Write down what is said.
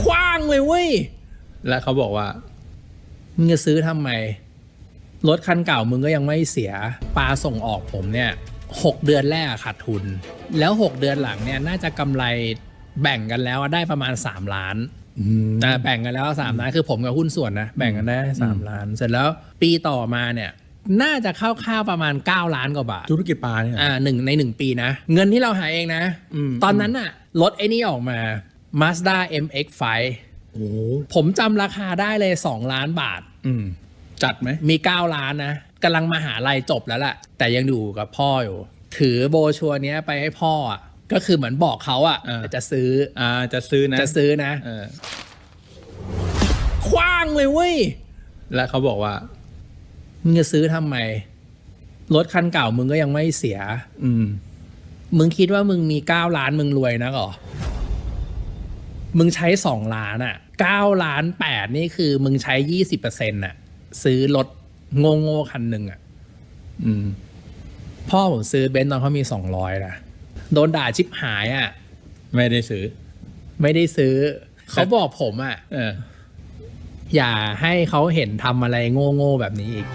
คว้างเลยเว้ย แล้วเขาบอกว่า มึงจะซื้อทำไม รถคันเก่ามึงก็ยังไม่เสีย ปลาส่งออกผมเนี่ยหกเดือนแรกอะขาดทุน แล้วหกเดือนหลังเนี่ยน่าจะกำไรแบ่งกันแล้วอะได้ประมาณ3ล้านอืมนะแบ่งกันแล้วสามล้านคือผมกับหุ้นส่วนนะแบ่งกันได้สามล้าน เสร็จแล้วปีต่อมาเนี่ยน่าจะเข้าวๆประมาณ 9 ล้านกว่าบาท ธุรกิจปลาเนี่ยอ่าหนึ่งในหนึ่งปีนะ เงินที่เราหาเองนะอืมตอนนั้นอะรถไอ้นี่ออกมา Mazda MX-5 โอ้โหผมจำราคาได้เลย 2 ล้านบาทอืมจัดไหม มี 9 ล้านนะกำลังมาหาลัยจบแล้วแหละแต่ยังอยู่กับพ่ออยู่ ถือโบชัวร์เนี้ยไปให้พ่ออะก็คือเหมือนบอกเขาอะอ่าจะซื้ออ่าจะซื้อนะ จะซื้อนะเออคว้างเลยเว้ย แล้วเขาบอกว่า มึงจะซื้อทำไม รถคันเก่ามึงก็ยังไม่เสีย อืม มึงคิดว่ามึงมี9ล้านมึงรวยนะหรอ มึงใช้ 2 ล้านอะ9ล้าน8นี่คือมึงใช้ 20%น่ะ ซื้อรถโง่ๆคันหนึ่งอะอืมพ่อผมซื้อเบนซ์ตอนเขามี 200นะโดนด่าชิบหายอะ ไม่ได้ซื้อ ไม่ได้ซื้อ เขาบอกผมอะเอออย่าให้เขาเห็นทำอะไรโง่ๆแบบนี้อีก